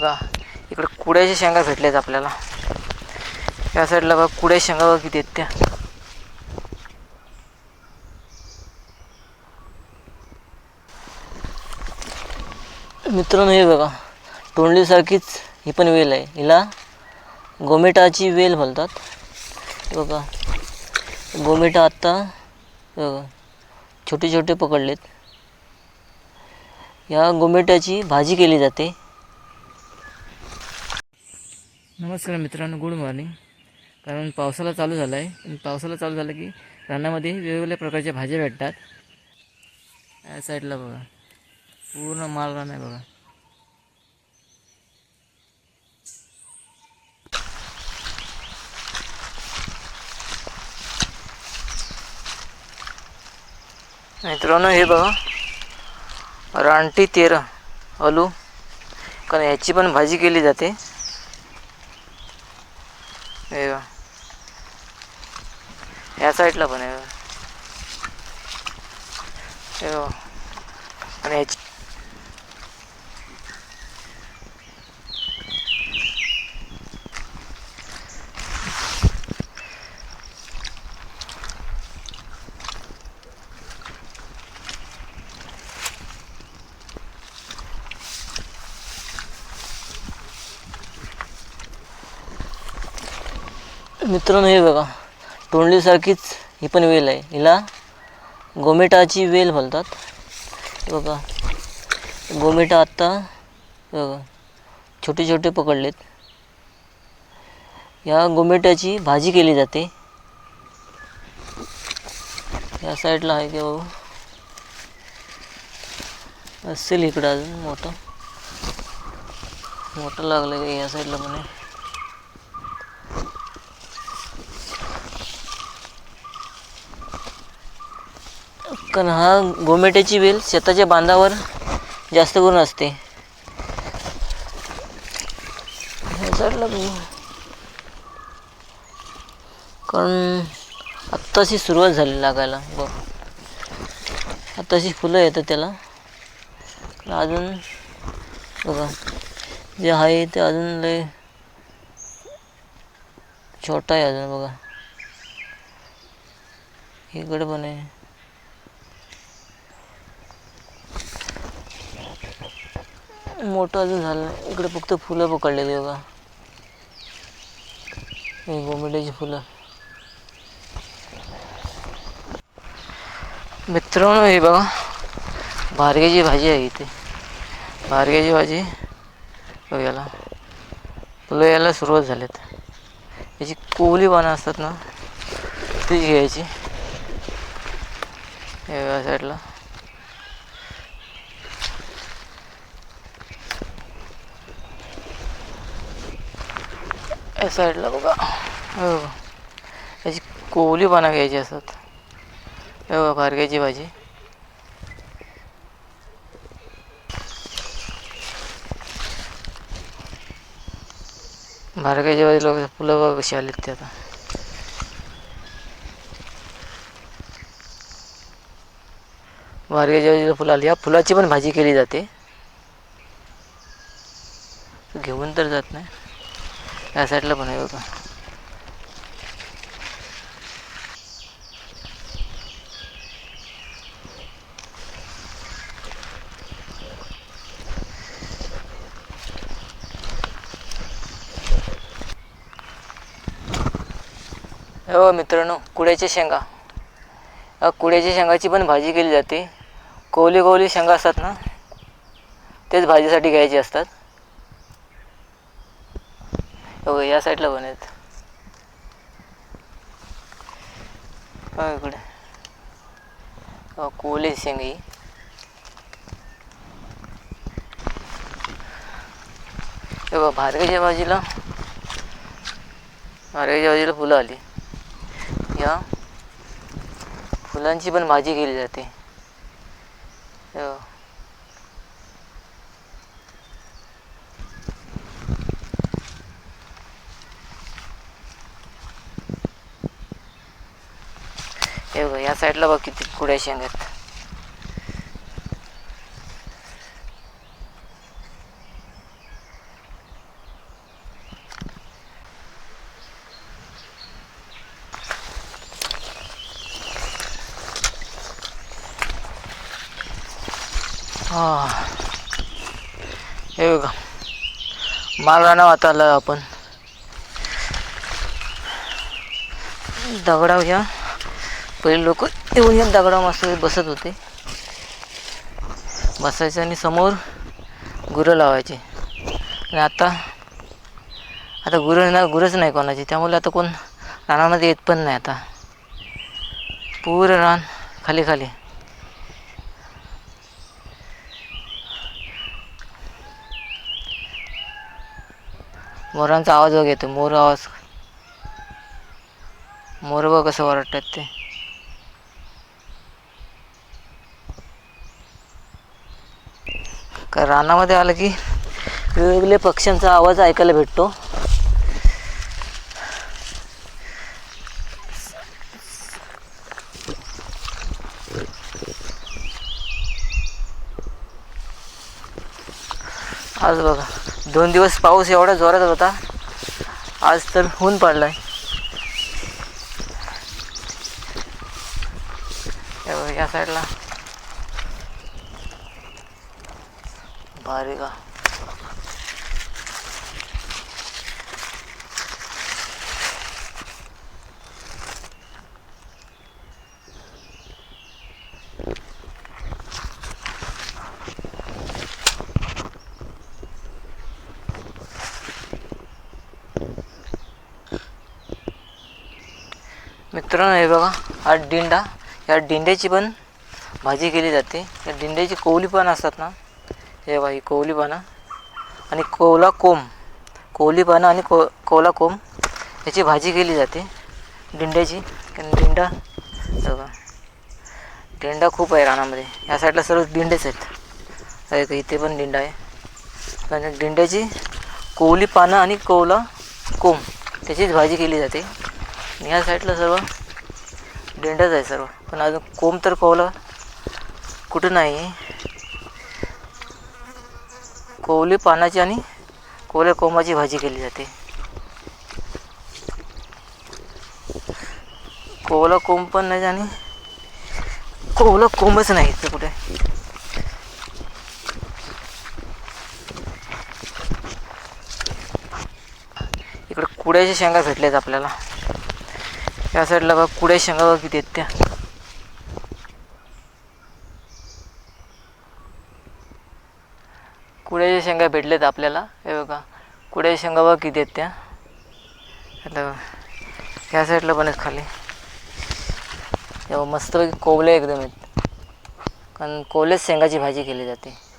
बघा इकडे कुड्याच्या शेंगा भेटल्यात आपल्याला. या साईडला बघा कुड्या शेंगा बघा किती आहेत त्या. मित्रांनो हे बघा तोंडलीसारखीच ही पण वेल आहे. हिला गोमेटाची वेल बोलतात. बघा गोमेटा आत्ता बघा छोटे छोटे पकडलेत. या गोमेट्याची भाजी केली जाते. नमस्कार मित्रांनो गुड मॉर्निंग कारण पावसाला चालू झाला आहे पावसाला चालू झालं की रानामध्ये वेगवेगळ्या प्रकारच्या भाज्या भेटतात. या साईडला बघा. पूर्ण माल रान आहे बघा. मित्रांनो हे बघा. रानटी तेरा आलू. कारण ह्याची पण भाजी केली जाते. हे बघा. या साईडला पण आहे हे बघा. आणि ह्याची मित्रांनो हे बघा. तोंडलीसारखीच ही पण वेल आहे. हिला गोमेटाची वेल बोलतात. बघा. गोमेटा आत्ता बघा छोटे छोटे पकडलेत. या गोमेट्याची भाजी केली जाते. या साईडला आहे की बाबू. असेल इकडं अजून मोठं. मोठं लागलं का या साईडला म्हणे. कारण हा गोमेट्याची वेल शेताच्या बांधावर जास्त करून असते. कारण आत्ताशी सुरुवात झाली लागायला. बघ. आत्ताशी फुलं येतात त्याला. अजून बघा. जे आहे ते अजून लय छोटा आहे अजून बघा. इकडे पण आहे. मोठं अजून झालं नाही. इकडे फक्त फुलं पकडलेली बघा. हे फुलं. मित्रांनो हे बघा. भारग्याची भाजी आहे इथे. भारग्याची भाजी याला फुलं यायला सुरुवात झाल्यात याची कोवली पानं असतात ना ती घ्यायची. या साईडला या साईडला बघा. हो. याची कोवली पानं घ्यायची असतात. हो बघा भाजी. भारग्याची भाजी लोक फुलं बघा कशी आलीत ते आता. भारग्याची भाजीला फुलं आली. या फुलाची पण भाजी केली जाते. घेऊन तर जात नाही. या साईडला पण आहे बघा हो मित्रांनो कुड्याच्या शेंगा. कुड्याच्या शेंगाची पण भाजी केली जाते. कोवली कोवली शेंगा असतात ना तेच भाजीसाठी घ्यायचे असतात. हो या साईडला पण आहेत? हो इकडे. हो कोवली शेंगी. हे बघा भारगाच्या भाजीला भारगाच्या भाजीला फुलं आली. या फुलांची पण भाजी केली जाते. हे बघ या साईडला बघ किती कुड्या शेंग आहेत. हे बघा मालराणा वाताला आपण. दगडा घ्या पहिले लोक येऊन येत दगडा मस्त बसत होते. बसायचे आणि समोर गुरं लावायचे. आणि आता आता गुरं ना गुरंच नाही कोणाची. त्यामुळे आता कोण रानामध्ये येत पण नाही आता. पूर रान खाली खाली. मोरांचा आवाज बघ येतो. मोर आवाज. मोर बघ कसं वाटतात ते. का रानामध्ये आलं की वेगवेगळे पक्ष्यांचा आवाज ऐकायला भेटतो. आज बघा दोन दिवस पाऊस एवढा जोरात होता. आज तर ऊन पडला आहे या साईडला भारी का मित्रांनो हे बघा हा डिंडा. या डिंड्याची पण भाजी केली जाते. या डिंड्याची कोवली पण असतात ना. हे बघा कोवली पानं आणि कोवला कोंब कोवली पानं आणि को कोवला कोंब याची भाजी केली जाते. डिंड्याची कारण डिंडा दिंडा डिंडा खूप आहे रानामध्ये. या साईडला सर्व डिंडेच आहेत. इथे- पण डिंडा आहे. पण डिंड्याची कोवली पानं आणि कोवला कोंब त्याचीच भाजी केली जाते. ह्या साईडला सर्व डेंडाच आहे सर्व. पण अजून कोंब तर कोवला कुठं नाही. आहे कोवली पानाची आणि कोवल्या कोंबाची भाजी केली जाते. कोवला कोंब पण नाही आणि कोवला कोंबच नाही इथं कुठे. इकडे कुड्याच्या शेंगा भेटल्यात आपल्याला. या साईडला बघ कुड्या शेंगा बघ किती आहेत त्या. कुड्याच्या शेंगा भेटल्यात आपल्याला? हे बघा. कुड्याच्या शेंगा बघ किती आहेत त्या? आता ह्या साईडला पण आहेत खाली. तेव्हा मस्तपैकी कोवले एकदम आहेत. कारण कोवलेच शेंगाची भाजी केली जाते.